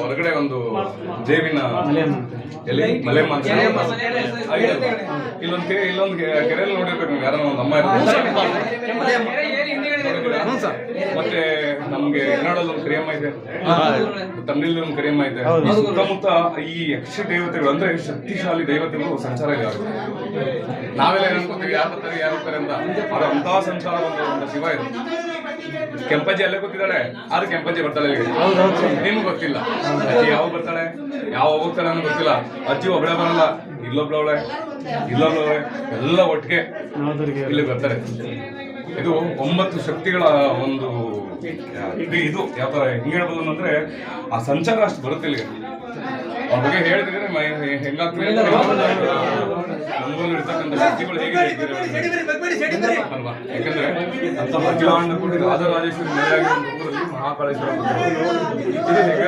ಹೊರಗಡೆ ಒಂದು ಜೇಬಿನ ಅಂತ. ಇಲ್ಲೊಂದು ಕೆರೆ ಇಲ್ಲೊಂದು ಕೆರೆಯಲ್ಲಿ ನೋಡಿರ್ಬೇಕು ನೀವು ಯಾರೋ ಒಂದು ಅಮ್ಮ. ಮತ್ತೆ ನಮ್ಗೆ ಕನ್ನಡದಲ್ಲಿ ಒಂದು ಕರಿಯಮ್ಮ ಇದೆ. ತಮಿಳಲ್ಲಿ ಒಂದು ಕರಿಯಮ್ಮ ಇದೆ. ಸುತ್ತಮುತ್ತ ಈ ಯಕ್ಷ ದೇವತೆಗಳು ಅಂದ್ರೆ ಶಕ್ತಿಶಾಲಿ ದೇವತೆಗಳು ಸಂಚಾರ ಇದೆ. ನಾವೆಲ್ಲ ಏನ್ ಅನ್ಕೋತೀವಿ ಯಾರು ಬರ್ತಾರೆ ಯಾರು ಬರ್ತಾರೆ ಅಂತ. ಅವ್ರ ಅಂತಹ ಸಂಚಾರ ಒಂದು ಒಂದು ಶಿವ ಇದೆ. ಕೆಂಪಜ್ಜಿ ಅಲ್ಲೇ ಗೊತ್ತಿದ್ದಾಳೆ ಆದ್ರೆ ಕೆಂಪಜ್ಜಿ ಬರ್ತಾಳೆ. ನಿಮ್ಗೆ ಗೊತ್ತಿಲ್ಲ. ಅಜ್ಜಿ ಯಾವಾಗ ಬರ್ತಾಳೆ? ಯಾವ ಹೋಗ್ತಾಳೆ ಅನ್ನೋ ಗೊತ್ತಿಲ್ಲ. ಅಜ್ಜಿ ಒಬ್ಬಳೆ ಬರಲ್ಲ. ಇಲ್ಲೊಬ್ಳವಳೆ ಇಲ್ಲೊಬ್ಳವಳೆ ಎಲ್ಲ ಒಟ್ಟಿಗೆ ಇಲ್ಲಿ ಬರ್ತಾರೆ. ಇದು ಒಂಬತ್ತು ಶಕ್ತಿಗಳ ಒಂದು ಇದು ಇದು ಯಾವ ತರ ಹೆಂಗ್ ಹೇಳ್ಬೋದು ಅಂದ್ರೆ ಆ ಸಂಚಾರ ಅಷ್ಟು ಬರುತ್ತೆ ಇಲ್ಲಿಗೆ. ಅವ್ರ ಬಗ್ಗೆ ನಮ್ಗೊಂದು ಇರ್ತಕ್ಕಂಥ ವ್ಯಕ್ತಿಗಳು ಹೇಗೆ ಅಲ್ವಾ? ಯಾಕಂದ್ರೆ ಅಂತ ರಾಜರಾಜೇಶ್ವರಿ ಮಹಾಕಾಳೇಶ್ವರ. ಇದು ಹೇಗೆ